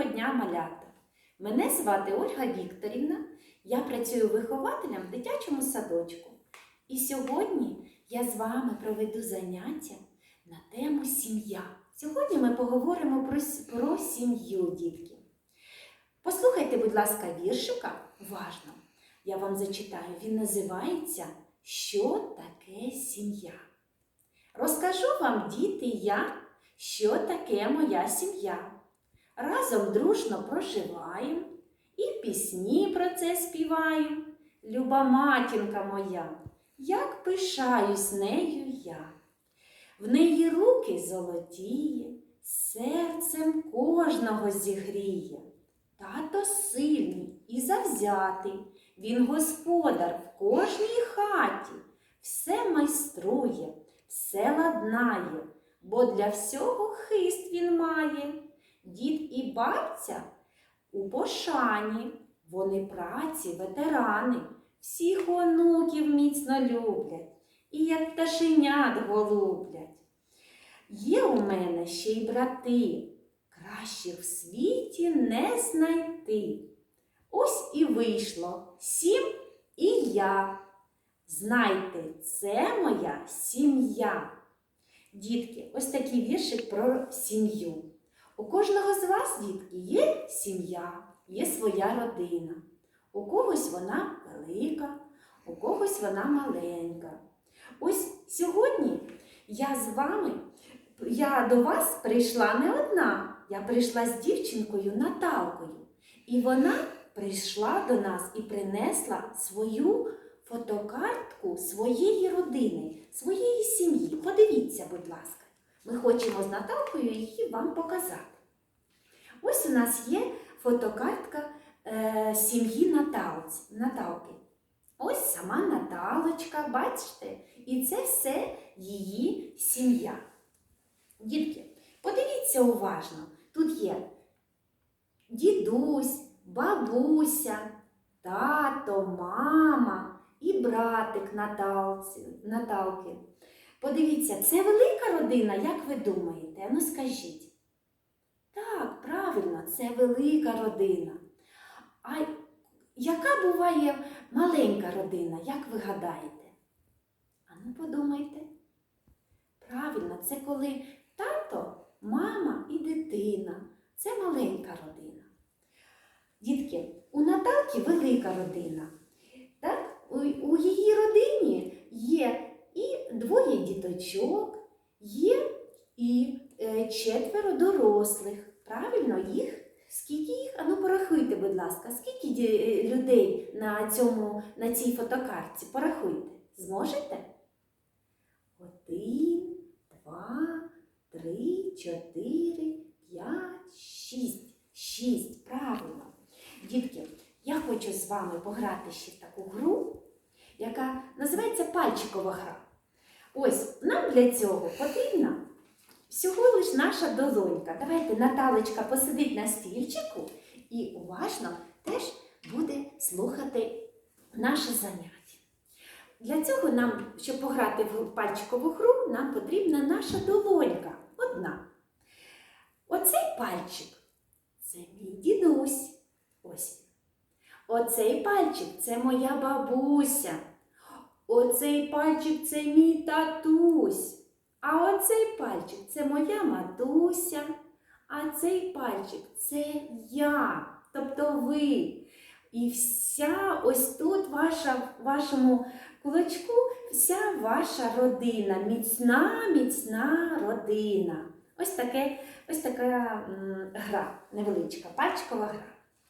Доброго дня, малята! Мене звати Ольга Вікторівна. Я працюю вихователем в дитячому садочку. І сьогодні я з вами проведу заняття на тему сім'я. Сьогодні ми поговоримо про, про сім'ю, дітки. Послухайте, будь ласка, віршика уважно. Я вам зачитаю. Він називається Що таке сім'я? Розкажу вам, діти, я, що таке моя сім'я. Разом дружно проживаємо і пісні про це співаємо. Люба матінка моя, як пишаюсь нею я. В неї руки золотіє, серцем кожного зігріє. Тато сильний і завзятий, він господар в кожній хаті, все майструє, все ладнає, бо для всього хист він має. Дід і бабця у пошані, вони праці, ветерани, всіх онуків міцно люблять і як пташенят голублять. Є у мене ще й брати, кращих в світі не знайти. Ось і вийшло сім і я. Знайте, це моя сім'я. Дітки, ось такий віршик про сім'ю. У кожного з вас, дітки, є сім'я, є своя родина. У когось вона велика, у когось вона маленька. Ось сьогодні я з вами, я до вас прийшла не одна, я прийшла з дівчинкою Наталкою. І вона прийшла до нас і принесла свою фотокартку своєї родини, своєї сім'ї. Подивіться, будь ласка. Ми хочемо з Наталкою її вам показати. Ось у нас є фотокартка е, сім'ї Наталки. Ось сама Наталочка, бачите? І це все її сім'я. Дітки, подивіться уважно. Тут є дідусь, бабуся, тато, мама і братик Наталці, Наталки. Подивіться, це велика родина, як ви думаєте? Ну скажіть. Так, правильно, це велика родина. А яка буває маленька родина, як ви гадаєте? А ну подумайте. Правильно, це коли тато, мама і дитина. Це маленька родина. Дітки, у Наталки велика родина. Так? У, у її родині є і двоє діточок, є і е, четверо дорослих. Правильно, їх? Скільки їх? Ану порахуйте, будь ласка, скільки е, людей на, цьому, на цій фотокартці? Порахуйте. Зможете? Один, два, три, чотири, п'ять, шість. Шість. Правильно. Дітки, я хочу з вами пограти ще в таку гру, яка називається пальчикова гра. Ось нам для цього потрібна всього лиш наша долонька. Давайте Наталочка посидить на стільчику і уважно теж буде слухати наше заняття. Для цього нам, щоб пограти в пальчикову гру, нам потрібна наша долонька. Одна. Оцей пальчик це мій дідусь. Ось. Оцей пальчик це моя бабуся. Оцей пальчик це мій татусь. А оцей пальчик це моя матуся. А цей пальчик це я, тобто ви. І вся ось тут в вашому кулачку вся ваша родина, міцна, міцна родина. Ось таке, ось така гра, невеличка, пальчикова гра.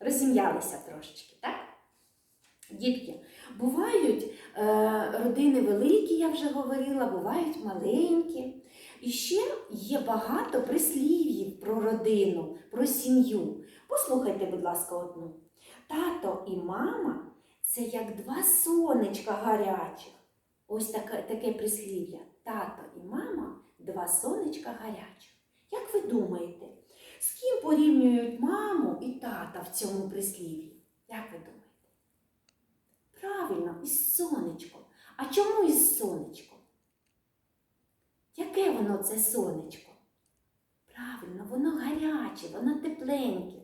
Розім'ялися трошечки, так? Дітки, бувають е, родини великі, я вже говорила, бувають маленькі. І ще є багато прислів'їв про родину, про сім'ю. Послухайте, будь ласка, одну. Тато і мама це як два сонечка гарячих. Ось таке, таке прислів'я. Тато і мама два сонечка гарячих. Як ви думаєте, з ким порівнюють маму і тата в цьому прислів'ї? Як ви думаєте? Правильно, із сонечком. А чому із сонечком? Яке воно це сонечко? Правильно, воно гаряче, воно тепленьке.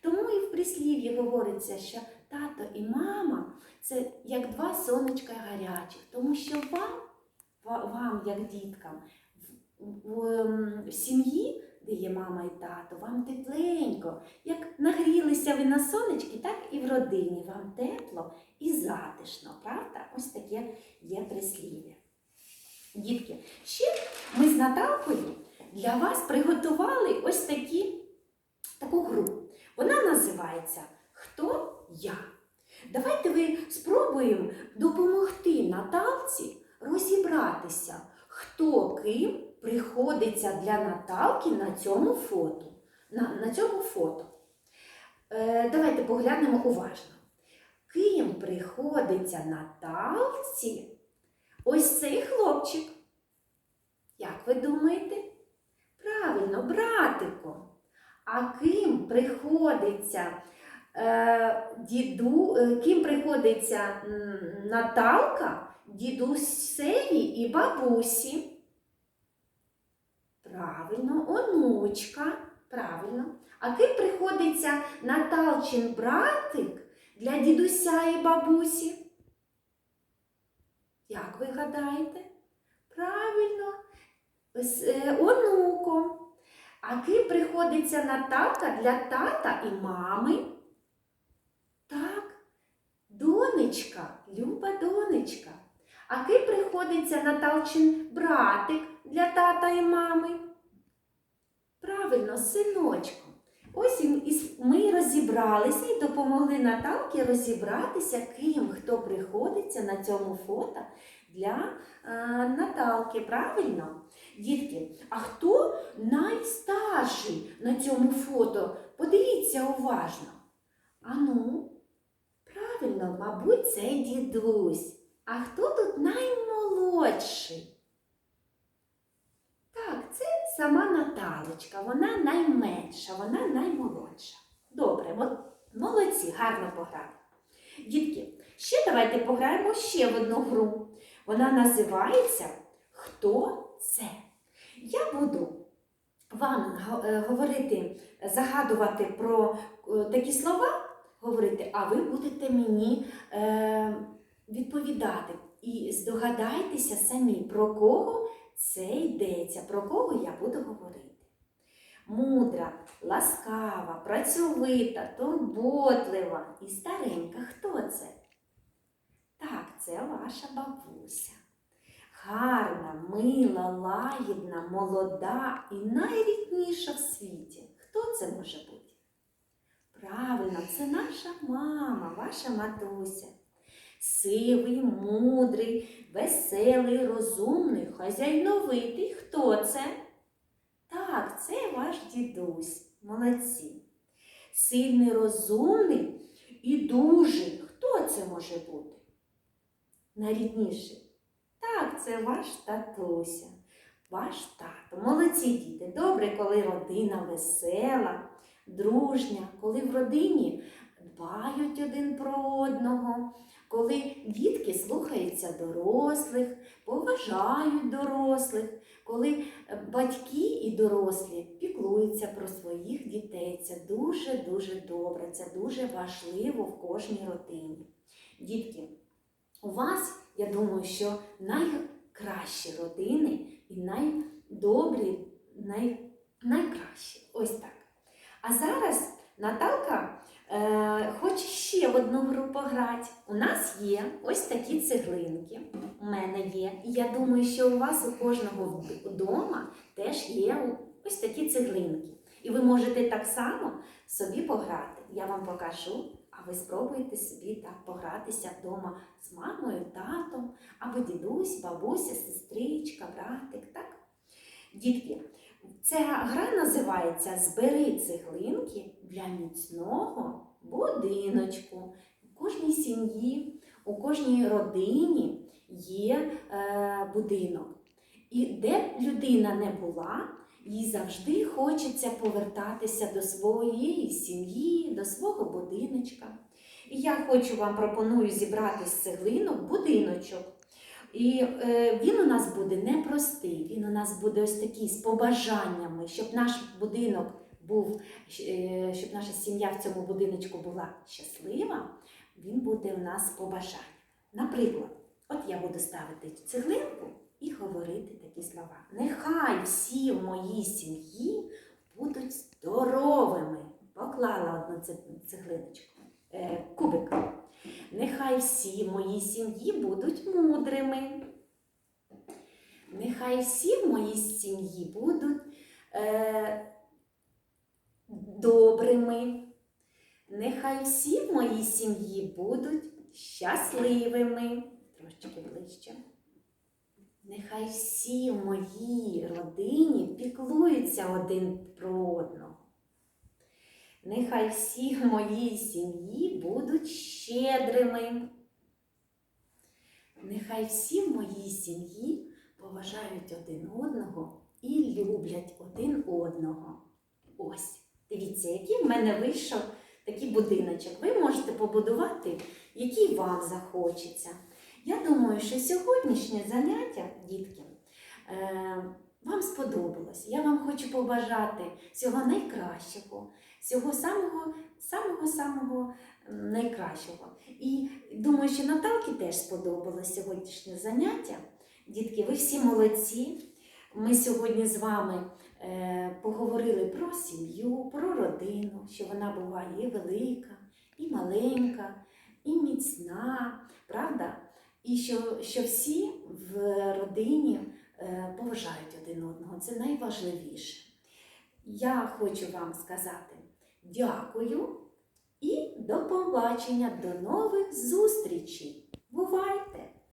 Тому і в прислів'ї говориться, що тато і мама це як два сонечка гарячих, тому що вам, вам як діткам, в, в, ем, в сім'ї, де є мама і тато, вам тепленько. Як нагрілися ви на сонечки, так і в родині вам тепло і затишно, правда? Ось таке є прислів'я. Дітки, ще ми з Наталкою для вас приготували ось такі, таку гру. Вона називається Хто я? Давайте ви спробуємо допомогти Наталці розібратися, хто ким приходиться для Наталки на цьому фото. На, на цьому фото. Е, давайте поглянемо уважно. Ким приходиться Наталці ось цей хлопчик? Як ви думаєте? Правильно, братиком. А ким приходиться е, діду, е, ким приходиться Наталка, дідусеві і бабусі? Правильно, онучка. Правильно. А ким приходиться Наталчин братик для дідуся і бабусі? Як ви гадаєте? Правильно, з е, онуком. А ким приходиться Наталка для тата і мами? Так, донечка, люба донечка. А ким приходиться Наталчин братик тата і мами? Правильно, синочком. Ось ми розібралися і допомогли Наталці розібратися, ким хто приходиться на цьому фото для е, Наталки. Правильно? Дітки, а хто найстарший на цьому фото? Подивіться уважно. Ану, правильно, мабуть, це дідусь. А хто тут наймолодший? Сама Наталочка, вона найменша, вона наймолодша. Добре, молодці, гарно пограли. Дітки, ще давайте пограємо ще в одну гру. Вона називається Хто це? Я буду вам е, говорити, загадувати про е, такі слова, говорити, а ви будете мені е, відповідати. І здогадайтеся самі, про кого це йдеться, про кого я буду говорити. Мудра, ласкава, працьовита, турботлива і старенька. Хто це? Так, це ваша бабуся. Гарна, мила, лагідна, молода і найрідніша в світі. Хто це може бути? Правильно, це наша мама, ваша матуся. Сивий, мудрий, веселий, розумний, хазяйновитий. Хто це? Так, це ваш дідусь. Молодці. Сильний, розумний і дужий. Хто це може бути? Найрідніший. Так, це ваш татуся, ваш тато. Молодці діти. Добре, коли родина весела, дружня, коли в родині дбають один про одного, коли дітки слухаються дорослих, поважають дорослих, коли е, батьки і дорослі піклуються про своїх дітей. Це дуже-дуже добре, це дуже важливо в кожній родині. Дітки, у вас, я думаю, що найкращі родини і найдобрі, най, найкращі. Ось так. А зараз Наталка е, хоче ще в одну гру пограти. У нас є ось такі цеглинки. У мене є. І я думаю, що у вас у кожного вдома теж є ось такі цеглинки. І ви можете так само собі пограти. Я вам покажу, а ви спробуйте собі так погратися вдома з мамою, татом, або дідусь, бабуся, сестричка, братик. Так? Дітки, ця гра називається Збери цеглинки для міцного будиночку. У кожній сім'ї, у кожній родині є е, будинок. І де б людина не була, їй завжди хочеться повертатися до своєї сім'ї, до свого будиночка. І я хочу вам пропоную зібрати з цеглинок будиночок. І е, він у нас буде непростий, він у нас буде ось такий з побажаннями, щоб наш будинок був е, щоб наша сім'я в цьому будиночку була щаслива, він буде у нас побажання. Наприклад, от я буду ставити цеглинку і говорити такі слова. Нехай всі в моїй сім'ї будуть здоровими. Поклала одну цеглиночку, е, кубик. Нехай всі в моїй сім'ї будуть мудрими. Нехай всі в моїй сім'ї будуть е, добрими. Нехай всі в моїй сім'ї будуть щасливими. Трошечки ближче. Нехай всі в моїй родині піклуються один про одного. Нехай всі в моїй сім'ї будуть щедрими. Нехай всі в моїй сім'ї поважають один одного і люблять один одного. Ось, дивіться, який в мене вийшов такий будиночок. Ви можете побудувати, який вам захочеться. Я думаю, що сьогоднішнє заняття, дітки, е, вам сподобалось. Я вам хочу побажати всього найкращого, всього самого, самого, самого найкращого. І думаю, що Наталки теж сподобалось сьогоднішнє заняття. Дітки, ви всі молодці. Ми сьогодні з вами е, поговорили про сім'ю, про родину, що вона буває і велика, і маленька, і міцна, правда? І що, що всі в родині е, поважають один одного. Це найважливіше. Я хочу вам сказати дякую і до побачення, до нових зустрічей. Бувайте!